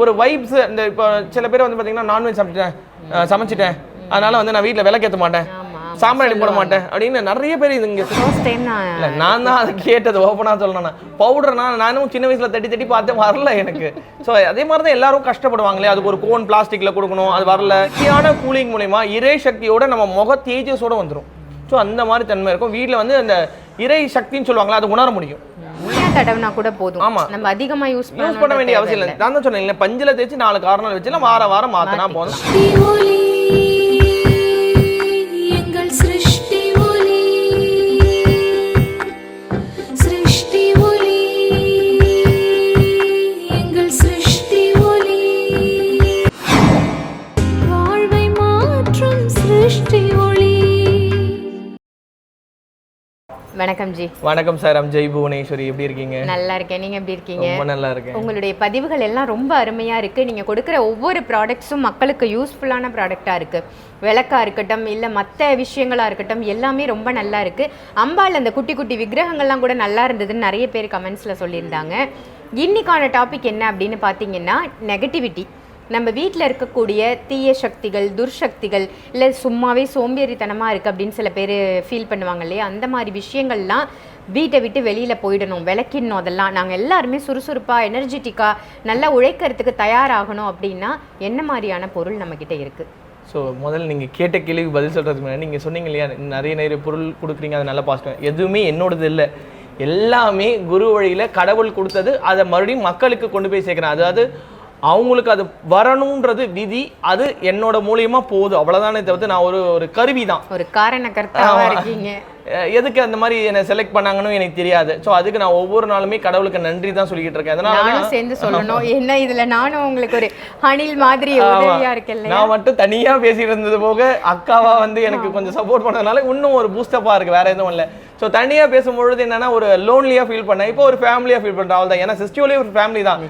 ஒரு வைப்ஸ் இந்த இப்போ சில பேர் வந்து பார்த்தீங்கன்னா நான்வெஜ் சாப்பிட்டேன் அஹ் சமைச்சிட்டேன். அதனால வந்து நான் வீட்டில் விளக்கேற்ற மாட்டேன். சாம்பார் போட மாட்டேன். அப்படின்னு நிறைய பேர் இது இங்கே ஃபர்ஸ்ட் டைம் நான் தான் அதை கேட்டது ஓப்பனாக சொல்லணும் பவுடர் நான் நானும் சின்ன வயசுல தட்டி தட்டி பார்த்தேன் வரல எனக்கு. ஸோ அதே மாதிரி தான் எல்லாரும் கஷ்டப்படுவாங்களே அதுக்கு ஒரு கோன் பிளாஸ்டிக்ல கொடுக்கணும் அது வரல. சரியான கூலிங் மூலியமா இறை சக்தியோட நம்ம முக தேஜஸோட வந்துரும். ஸோ அந்த மாதிரி தன்மை இருக்கும். வீட்டில் வந்து அந்த இறை சக்தின்னு சொல்லுவாங்களே அதை உணர முடியும். தடவினா கூட போதும். ஆமா. நம்ம அதிகமா யூஸ் யூஸ் பண்ண வேண்டிய அவசியம் இல்லை. நான் தான் சொன்னேன் பஞ்சில தேய்ச்சி நாலு காரணம் வச்சுலாம் வார வாரம் மாத்தினா போதும். வணக்கம் ஜி வணக்கம் சார் அம் ஜெய் புவனேஸ்வரி எப்படி இருக்கீங்க? நல்லா இருக்கேன். நீங்க எப்படி இருக்கீங்க? ரொம்ப நல்லா இருக்கேன். உங்களுடைய பதிவுகள் எல்லாம் ரொம்ப அருமையா இருக்கு. நீங்க கொடுக்குற ஒவ்வொரு ப்ராடக்ட்ஸும் மக்களுக்கு யூஸ்ஃபுல்லான ப்ராடக்டா இருக்கு. விளக்கா இருக்கட்டும் இல்ல மத்த விஷயங்களா இருக்கட்டும் எல்லாமே ரொம்ப நல்லா இருக்கு. அம்பாள் அந்த குட்டி குட்டி விக்கிரகங்கள்லாம் கூட நல்லா இருந்ததுன்னு நிறைய பேர் கமெண்ட்ஸ்ல சொல்லியிருந்தாங்க. இன்னைக்கான டாபிக் என்ன அப்படின்னு பார்த்தீங்கன்னா நெகட்டிவிட்டி நம்ம வீட்டில் இருக்கக்கூடிய தீய சக்திகள் துர்சக்திகள் இல்லை சும்மாவே சோம்பேறித்தனமாக இருக்குது அப்படின்னு சில பேர் ஃபீல் பண்ணுவாங்க இல்லையா? அந்த மாதிரி விஷயங்கள்லாம் வீட்டை விட்டு வெளியில் போயிடணும் விளக்கிடணும் அதெல்லாம். நாங்கள் எல்லாருமே சுறுசுறுப்பாக எனர்ஜெட்டிக்காக நல்லா உழைக்கிறதுக்கு தயாராகணும் அப்படின்னா என்ன மாதிரியான பொருள் நம்மக்கிட்ட இருக்குது ஸோ முதல்ல நீங்கள் கேட்ட கேள்விக்கு பதில் சொல்கிறதுக்கு முன்னாடி நீங்கள் சொன்னீங்க இல்லையா நிறைய நிறைய பொருள் கொடுக்குறீங்க அது நல்லா பாசிட்டிவ் எதுவுமே என்னோடது இல்லை. எல்லாமே குரு வழியில் கடவுள் கொடுத்தது அதை மறுபடியும் மக்களுக்கு கொண்டு போய் சேர்க்குறேன் அதாவது அவங்களுக்கு அது வரணுன்றது விதி அது என்னோட மூலியமா போகுது. அவ்வளோதானே தவிர்த்து நான் ஒரு ஒரு கருவி தான் ஒரு காரணக்கர்த்தாவாக இருக்கீங்க. எதுக்கு அந்த மாதிரி என்னை செலக்ட் பண்ணாங்கன்னு எனக்கு தெரியாது. ஸோ அதுக்கு நான் ஒவ்வொரு நாளுமே கடவுளுக்கு நன்றி தான் சொல்லிக்கிட்டு இருக்கேன். அதனால நானும் சேர்ந்து சொல்லணும். என்ன இதுல நானும் உங்களுக்கு ஒரு அணில் மாதிரி உதவியா இருக்கேன் நான் மட்டும் தனியா பேசிட்டு இருந்தது போக அக்காவா வந்து எனக்கு கொஞ்சம் சப்போர்ட் பண்ணதுனால இன்னும் ஒரு பூஸ்டப்பா இருக்கு. வேற எதுவும் இல்லை. ஸோ தனியா பேசும்பொழுது என்னன்னா ஒரு லோன்லியா ஃபீல் பண்ணேன். இப்போ ஒரு ஃபேமிலியா ஃபீல் பண்றேன். அவள் தான் ஏன்னா சிஸ்டியோலே ஒரு ஃபேமிலி தான்.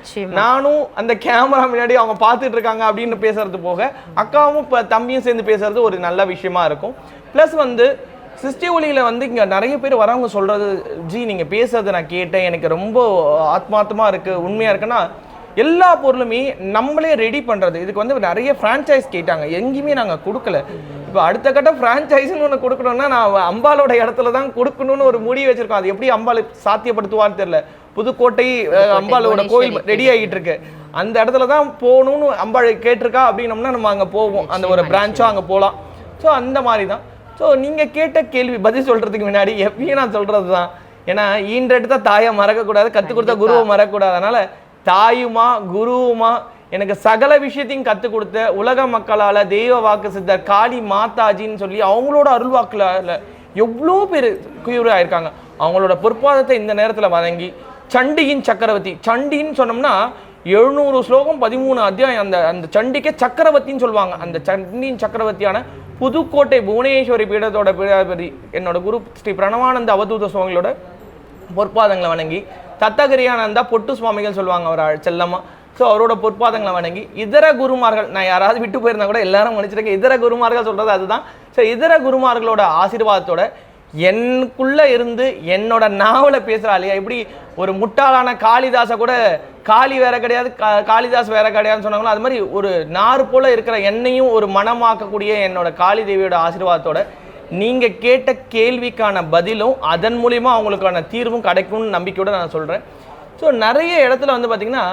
நானும் அந்த கேமரா முன்னாடி அவங்க பார்த்துட்டு இருக்காங்க அப்படின்னு பேசுறது போக அக்காவும் இப்போ தம்பியும் சேர்ந்து பேசுறது ஒரு நல்ல விஷயமா இருக்கும். ப்ளஸ் வந்து சிஸ்டி ஒளியில் வந்து இங்கே நிறைய பேர் வரவங்க சொல்கிறது ஜி நீங்கள் பேசுறது நான் கேட்டேன். எனக்கு ரொம்ப ஆத்மார்த்தமாக இருக்குது உண்மையாக இருக்குன்னா எல்லா பொருளுமே நம்மளே ரெடி பண்ணுறது இதுக்கு வந்து நிறைய ஃப்ரான்ச்சைஸ் கேட்டாங்க. எங்கேயுமே நாங்கள் கொடுக்கல. இப்போ அடுத்த கட்ட ஃப்ரான்ச்சைஸ்னு ஒன்று கொடுக்கணும்னா நான் அம்பாலோட இடத்துல தான் கொடுக்கணும்னு ஒரு முடிவு வச்சிருக்கோம். அது எப்படி அம்பாள் சாத்தியப்படுத்துவான்னு தெரியல. புதுக்கோட்டை அஹ், அம்பாலோட கோயில் ரெடி ஆகிட்டு இருக்கு. அந்த இடத்துல தான் போகணும்னு அம்பாள் கேட்டிருக்கா அப்படின்னம்னா நம்ம அங்கே போவோம். அந்த ஒரு பிரான்ச்சோ அங்கே போகலாம் ஸோ அந்த மாதிரி தான். ஸோ நீங்கள் கேட்ட கேள்வி பதில் சொல்கிறதுக்கு முன்னாடி எப்பயும் நான் சொல்கிறது தான் ஏன்னா ஈன்றெடுத்த தாயை மறக்கக்கூடாது கற்றுக் கொடுத்த குருவை மறக்கக்கூடாது. அதனால் தாயுமா குருவுமா எனக்கு சகல விஷயத்தையும் கற்றுக் கொடுத்த உலக மக்களால் தெய்வ வாக்கு சித்தர் காளி மாதாஜின்னு சொல்லி அவங்களோட அருள்வாக்குல எவ்வளோ பேர் குயூர் ஆயிருக்காங்க அவங்களோட பொற்பாதத்தை இந்த நேரத்தில் வதங்கி சண்டியின் சக்கரவர்த்தி சண்டின்னு சொன்னோம்னா எழுநூறு ஸ்லோகம் பதிமூணு அத்தியாயம். அந்த அந்த சண்டிக்கே சக்கரவர்த்தின்னு சொல்லுவாங்க. அந்த சண்டியின் சக்கரவர்த்தியான புதுக்கோட்டை புவனேஸ்வரி பீடத்தோட பீடாதிபதி என்னோட குரு ஸ்ரீ பிரணவானந்த அவதூத சுவாமிகளோட பொற்பாதங்களை வணங்கி தத்தகிரியானந்தா பொட்டு சுவாமிகள் சொல்லுவாங்க அவர் செல்லமா ஸோ அவரோட பொற்பாதங்களை வணங்கி இதர குருமார்கள் நான் யாராவது விட்டு போயிருந்தா கூட எல்லாரும் மன்னிச்சிருக்கேன் இதர குருமார்கள் சொல்கிறது அதுதான். ஸோ இதர குருமார்களோட ஆசீர்வாதத்தோட எனக்குள்ளே இருந்து என்னோட நாவலை பேசுறா இல்லையா இப்படி ஒரு முட்டாளான காளிதாசை கூட காளி வேற கிடையாது கா- காளிதாஸ் வேற கிடையாதுன்னு சொன்னாங்களோ அது மாதிரி ஒரு நார் போல் இருக்கிற என்னையும் ஒரு மனமாக்கக்கூடிய என்னோட காளி தேவியோட ஆசீர்வாதத்தோட நீங்கள் கேட்ட கேள்விக்கான பதிலும் அதன் மூலிமா அவங்களுக்கான தீர்வும் கிடைக்கும்னு நம்பிக்கையோட நான் சொல்கிறேன் ஸோ நிறைய இடத்துல வந்து பார்த்திங்கன்னா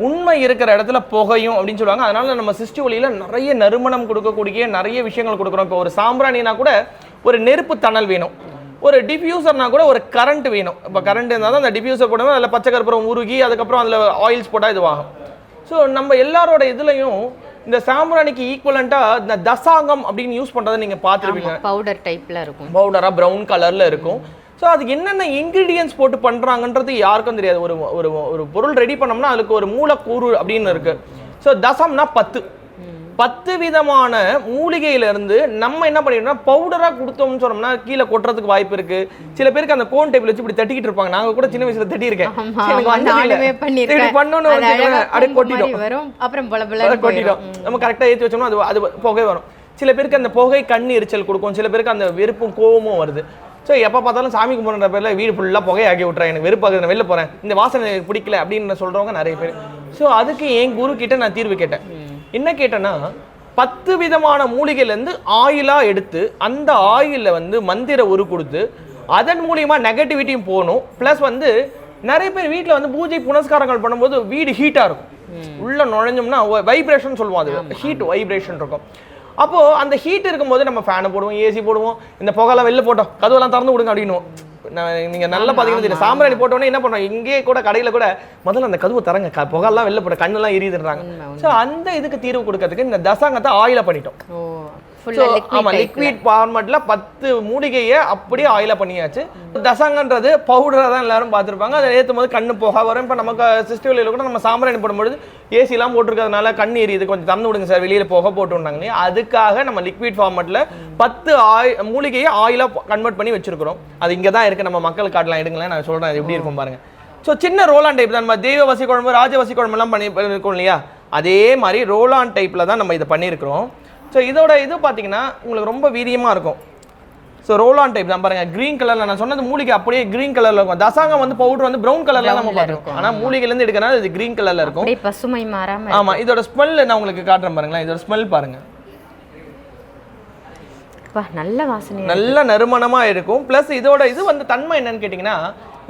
உண்மை இருக்கிற இடத்துல புகையும் அப்படின்னு சொல்லுவாங்க. அதனால நம்ம சிஸ்டி ஒளியில் நிறைய நறுமணம் கொடுக்கக்கூடிய நிறைய விஷயங்கள் கொடுக்குறோம். இப்போ ஒரு சாம்பிராணினா கூட ஒரு நெருப்பு தணல் வேணும். ஒரு டிஃப்யூசர்னா கூட ஒரு கரண்ட் வேணும். இப்போ கரண்ட் இருந்தால் தான் அந்த டிஃப்யூசர் போடுவோம் அதில் பச்சை கற்பூரம் உருகி அதுக்கப்புறம் அதில் ஆயில்ஸ் போட்டால் இதுவாகும் ஸோ நம்ம எல்லாரோட இதுலையும் இந்த சாம்பிராணிக்கு ஈக்குவலண்ட்டாக இந்த தசாங்கம் அப்படின்னு யூஸ் பண்ணுறதை நீங்கள் பார்த்துருப்பீங்க. பவுடர் டைப்ல இருக்கும். பவுடராக ப்ரௌன் கலரில் இருக்கும். ஸோ அதுக்கு என்னென்ன இன்க்ரீடியன்ஸ் போட்டு பண்ணுறாங்கன்றது யாருக்கும் தெரியாது. ஒரு ஒரு ஒரு பொருள் ரெடி பண்ணோம்னா அதுக்கு ஒரு மூலக்கூறு அப்படின்னு இருக்கு. ஸோ தசம்னா பத்து. பத்து விதமான மூலிகையில இருந்து நம்ம என்ன பண்ணிடணும் பவுடரா கொடுத்தோம்னு சொன்னோம்னா கீழே கொட்டுறதுக்கு வாய்ப்பு இருக்கு. சில பேருக்கு அந்த கோன் டேபிள் வச்சு இப்படி தட்டிக்கிட்டு இருப்பாங்க. நாங்க கூட சின்ன வயசுல தட்டி இருக்கேன் ஆமா, எனக்கு அழகா அப்படியே கொட்டிடும். அப்புறம் கொட்டிடும். நம்ம கரெக்டாக ஏற்றி வச்சோம்னா அது அது புகை வரும். சில பேருக்கு அந்த புகை கண் எரிச்சல் கொடுக்கும். சில பேருக்கு அந்த வெறுப்பும் கோவமும் வருது. ஸோ எப்போ பார்த்தாலும் சாமி கும்பிட்ற பேரில் வீடு ஃபுல்லாக புகையாக்கி விட்றேன் எனக்கு வெறுப்பாகுது. நான் வெளில போகிறேன் இந்த வாசனை எனக்கு பிடிக்கல அப்படின்னு சொல்கிறவங்க நிறைய பேர். ஸோ அதுக்கு என் குரு கிட்ட நான் தீர்வு கேட்டேன். என்ன கேட்டேன்னா பத்து விதமான மூலிகையிலேருந்து ஆயிலாக எடுத்து அந்த ஆயிலில் வந்து மந்திர உரு கொடுத்து அதன் மூலியமா நெகட்டிவிட்டியும் போகணும். ப்ளஸ் வந்து நிறைய பேர் வீட்டில் வந்து பூஜை புனஸ்காரங்கள் பண்ணும்போது வீடு ஹீட்டாக இருக்கும். உள்ள நுழைஞ்சோம்னா வைப்ரேஷன் சொல்லுவோம் அது ஹீட் வைப்ரேஷன் இருக்கும். அப்போ அந்த ஹீட் இருக்கும்போது நம்ம ஃபேனை போடுவோம் ஏசி போடுவோம். இந்த புகைலாம் வெளில போட்டோம் கதவெல்லாம் திறந்து விடுங்க அப்படின்னுவோம். நான் நீங்க நல்லா பாத்தீங்கன்னா தெரியும். சாம்பிராணி போட்டோன்னே என்ன பண்ணுவோம் இங்கேயே கூட கடையில கூட முதல்ல அந்த கதவு தரங்க புகைலாம் வெளில போட கண்ணெல்லாம் எரியுதுன்றாங்க. ஸோ அந்த இதுக்கு தீர்வு கொடுக்கறதுக்கு இந்த தசாங்கத்தை ஆயில பண்ணிட்டோம். ஓ So, ஃபுல்லா ஆமா லிக்விட் ஃபார்மட்ல பத்து மூலிகையை அப்படியே ஆயில பண்ணியாச்சு. தசாங்கன்றது பவுடரா தான் எல்லாரும் பார்த்திருப்பாங்க. அதை ஏற்றும் போது கண்ணு போக வரும். இப்போ நமக்கு சிஸ்டமில் கூட நம்ம சாம்பிராணி போடும்போது ஏசி எல்லாம் போட்டிருக்கிறதுனால கண் எரியுது. கொஞ்சம் திறந்து விடுங்க சார் வெளியில போக போட்டு விட்டாங்க இல்லையா அதுக்காக நம்ம லிக்விட் ஃபார்மட்ல பத்து ஆய் மூலிகையை ஆயிலா கன்வெர்ட் பண்ணி வச்சிருக்கிறோம். அது இங்க தான் இருக்கு. நம்ம மக்கள் காட்டலாம். எடுங்களேன். நான் சொல்றேன். அது எப்படி இருக்கும் பாருங்க. ஸோ சின்ன ரோலான் டைப் தான். நம்ம தெய்வ வசி குழம்பு ராஜவசி குழம்புலாம் பண்ணி இருக்கோம் இல்லையா? அதே மாதிரி ரோலான் டைப்பில் தான் நம்ம இதை பண்ணியிருக்கிறோம் ஸோ இதோட இது பார்த்தீங்கன்னா உங்களுக்கு ரொம்ப வீரியமாக இருக்கும். ஸோ ரோலான் டைப் தான் பாருங்க. க்ரீன் கலரில் நான் சொன்னது மூலிகை அப்படியே க்ரீன் கலரில் இருக்கும். தசாங்கம் வந்து பவுடர் வந்து ப்ரௌன் கலரில் நம்ம பார்த்துருக்கோம் ஆனால் மூலிகைலேருந்து எடுக்கிறனால இது க்ரீன் கலரில் இருக்கும். பசுமை மாறாம ஆமா இதோட ஸ்மெல் நான் உங்களுக்கு காட்டுறேன் பாருங்களேன். இதோட ஸ்மெல் பாருங்க. அப்பா நல்ல வாசனையா நல்ல நறுமணமா இருக்கும். ப்ளஸ் இதோட இது வந்து தன்மை என்னன்னு கேட்டிங்கன்னா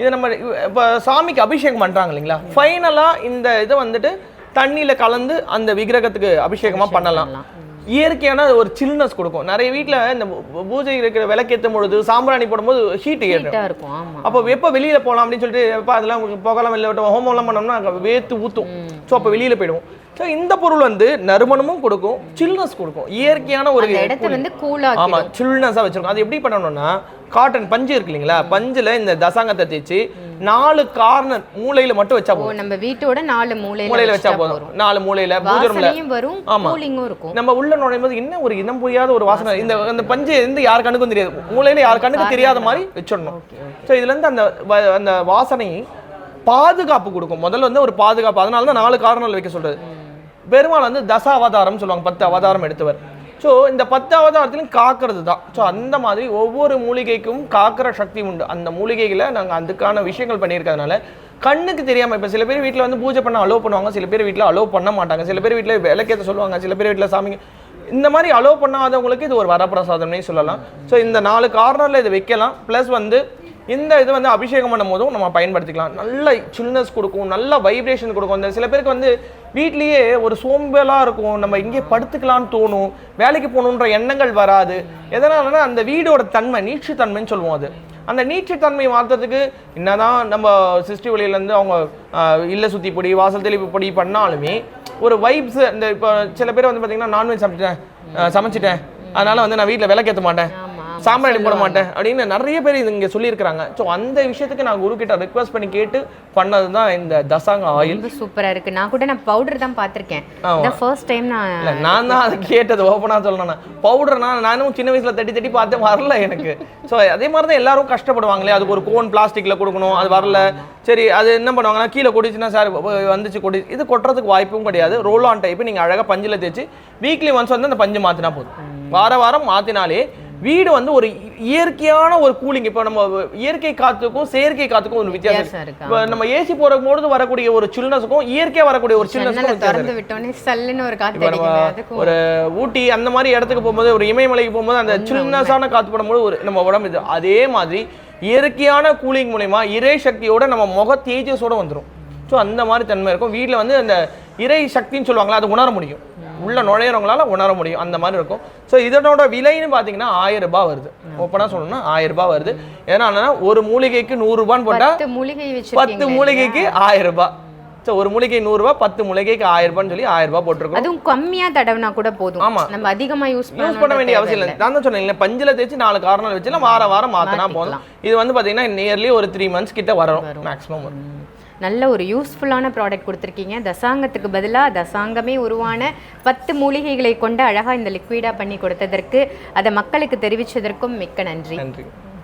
இது நம்ம இப்போ சாமிக்கு அபிஷேகம் பண்றாங்க இல்லைங்களா? ஃபைனலாக இந்த இதை வந்துட்டு தண்ணியில கலந்து அந்த விக்கிரகத்துக்கு அபிஷேகமா பண்ணலாம். இயற்கையான ஒரு சில்னஸ் கொடுக்கும். நிறைய வீட்ல இந்த பூஜை இருக்கிற விளக்கேற்றும் பொழுது சாம்பிராணி போடும்போது ஹீட் ஆமா. அப்போ எப்போ வெளியில போகலாம் அப்படின்னு சொல்லிட்டு எப்போ அதெல்லாம் போகலாம் வெளில விட்டோம் ஹோமம்லாம் பண்ணோம்னா வேத்து ஊத்தும். ஸோ அப்போ வெளியில போயிடுவோம். ஸோ இந்த பொருள் வந்து நறுமணமும் கொடுக்கும் சில்னஸ் கொடுக்கும். இயற்கையான ஒரு அந்த இடத்த வந்து கூலா ஆமா சில்னஸாக வச்சிருக்கோம். அது எப்படி பண்ணணும்னா காட்டன் பஞ்சு இருக்கு இல்லைங்களா? பஞ்சுல இந்த தசாங்கத்தை தேய்ச்சி நாலு கார்னர் மூலையில மட்டும் வச்சா போதும். நம்ம வீட்டோட நாலு மூலையில மூலையில வச்சா போதும். நாலு மூலையில பூஜை ரூம்ல வாசனையும் வரும் ஆமா. கூலிங்கும் இருக்கும். நம்ம உள்ள நுழையும் போது என்ன ஒரு இனம் புரியாத ஒரு வாசனை? இந்த அந்த பஞ்சு இருந்து யார் கண்ணுக்கும் தெரியாது. மூலையில யார் கண்ணுக்கும் தெரியாத மாதிரி வச்சிடணும். ஸோ இதுல இருந்து அந்த அந்த வாசனை பாதுகாப்பு கொடுக்கும். முதல்ல வந்து ஒரு பாதுகாப்பு. அதனால தான் நாலு காரணங்கள் வைக்க சொல்றது. பெருமாள் வந்து தச அவதாரம் சொல்லுவாங்க பத்து அவதாரம் எடுத்தவர். ஸோ இந்த பத்து அவதாரத்திலும் காக்கிறது தான் ஸோ அந்த மாதிரி ஒவ்வொரு மூலிகைக்கும் காக்கிற சக்தி உண்டு. அந்த மூலிகைகளை நாங்கள் அதுக்கான விஷயங்கள் பண்ணியிருக்கிறதுனால கண்ணுக்கு தெரியாமல் இப்போ சில பேர் வீட்டில் வந்து பூஜை பண்ண அலோவ் பண்ணுவாங்க சில பேர் வீட்டில் அலோவ் பண்ண மாட்டாங்க சில பேர் வீட்டில் விளக்கேற்ற சொல்லுவாங்க சில பேர் வீட்டில் சாமிங்க இந்த மாதிரி அலோவ் பண்ணாதவங்களுக்கு இது ஒரு வரப்பிரசாதம்னே சொல்லலாம். ஸோ இந்த நாலு கார்னரில் இதை வைக்கலாம். ப்ளஸ் வந்து இந்த இது வந்து அபிஷேகம் பண்ணும் போதும் நம்ம பயன்படுத்திக்கலாம். நல்ல சில்னஸ் கொடுக்கும் நல்ல வைப்ரேஷன் கொடுக்கும். இந்த சில பேருக்கு வந்து வீட்லேயே ஒரு சோம்பலாக இருக்கும். நம்ம இங்கே படுத்துக்கலாம்னு தோணும். வேலைக்கு போகணுன்ற எண்ணங்கள் வராது. எதனாலனா அந்த வீடோட தன்மை நீட்சி தன்மைன்னு சொல்லுவோம் அது. அந்த நீட்சித்தன்மையை மாற்றுறதுக்கு என்னதான் நம்ம சிருஷ்டி வழியிலேருந்து அவங்க இல்லை சுற்றி பொடி வாசல் தெளிப்பு பொடி பண்ணாலுமே ஒரு வைப்ஸ் இந்த இப்போ சில பேர் வந்து பார்த்தீங்கன்னா நான்வெஜ் சமைச்சிட்டேன் சமைச்சிட்டேன். அதனால வந்து நான் வீட்டில் விளக்கேற்ற மாட்டேன். ஆமா சாம்பிராணி போட மாட்டேன் அப்படின்னு நிறைய பேர் இது இங்கே சொல்லியிருக்கிறாங்க. ஸோ அந்த விஷயத்துக்கு நான் குரு கிட்ட ரெக்வஸ்ட் பண்ணி கேட்டு பண்ணது தான் இந்த தசாங்க ஆயில் ரொம்ப சூப்பரா இருக்கு. நான் கூட நான் பவுடர் தான் பார்த்திருக்கேன். ஃபர்ஸ்ட் டைம் நான் இல்ல நான் தான் அதை கேட்டது ஓப்பனாக சொல்லணும் பவுடர் நான் நானும் சின்ன வயசுல தட்டி தட்டி பார்த்தேன் வரல எனக்கு. ஸோ அதே மாதிரி தான் எல்லாரும் கஷ்டப்படுவாங்களே அதுக்கு ஒரு கோன் பிளாஸ்டிக்ல கொடுக்கணும் அது வரல. சரி அது என்ன பண்ணுவாங்கன்னா கீழே கொடிச்சுன்னா சார் வந்துச்சு கொடி இது கொட்டுறதுக்கு வாய்ப்பும் கிடையாது. ரோல் ஆன் டைப் நீங்க அழகா பஞ்சில் தேய்ச்சி வீக்லி ஒன்ஸ் வந்து அந்த பஞ்சு மாத்தினா போதும். வார வாரம் மாத்தினாலே வீடு வந்து ஒரு இயற்கையான ஒரு கூலிங் இப்போ நம்ம இயற்கை காத்துக்கும் செயற்கை காத்துக்கும் ஒரு வித்தியாசம் இருக்கு. இப்போ நம்ம ஏசி போடும்போது வரக்கூடிய ஒரு சில்னஸுக்கும் இயற்கையா வரக்கூடிய ஒரு சில்னஸுக்கும். திறந்து விட்டோன்னே சல்லுன்னு ஒரு காத்து ஊட்டி அந்த மாதிரி இடத்துக்கு போகும்போது ஒரு இமயமலைக்கு போகும்போது அந்த சில்னஸான காத்து படும்போது ஒரு நம்ம உடம்பு இது. அதே மாதிரி இயற்கையான கூலிங் மூலயமா இறை சக்தியோட நம்ம முக தேஜஸோட வந்துரும். ஸோ அந்த மாதிரி தன்மை இருக்கும். வீட்டில் வந்து அந்த இறை சக்தின்னு சொல்லுவாங்களா அதை உணர முடியும். உள்ள நுழையிறவங்களால உணர முடியும். அந்த மாதிரி இருக்கும். ஸோ இதனோட விலைன்னு பார்த்தீங்கன்னா ஆயிரம் ரூபாய் வருது. ஓப்பனாக சொல்லணும்னா ஆயிரம் ரூபாய் வருது. ஏன்னா ஒரு மூலிகைக்கு நூறு ரூபான்னு போட்டால் மூலிகை பத்து மூலிகைக்கு ஆயிரம் ரூபாய். ஸோ ஒரு மூலிகை நூறுரூவா பத்து மூலிகைக்கு ஆயிரம் ரூபான்னு சொல்லி ஆயிரம் ரூபாய் போட்டிருக்கோம். அதுவும் கம்மியா தடவினா கூட போதும். ஆமா. நம்ம அதிகமா யூஸ் யூஸ் பண்ண வேண்டிய அவசியம் இல்லை. நான் தான் சொன்னேன் பஞ்சில் தேய்ச்சி நாலு காரணம் வச்சுலாம் வார வாரம் மாற்றினா போதும். இது வந்து பார்த்தீங்கன்னா நியர்லி ஒரு த்ரீ மந்த்ஸ் கிட்ட வரும். மேக்ஸிமம் வரும். நல்ல ஒரு யூஸ்ஃபுல்லான ப்ராடக்ட் கொடுத்துருக்கீங்க. தசாங்கத்துக்கு பதிலாக தசாங்கமே உருவான பத்து மூலிகைகளை கொண்டு அழகாக இந்த லிக்விடாக பண்ணி கொடுத்ததற்கு அதை மக்களுக்கு தெரிவித்ததற்கும் மிக்க நன்றி. நன்றி.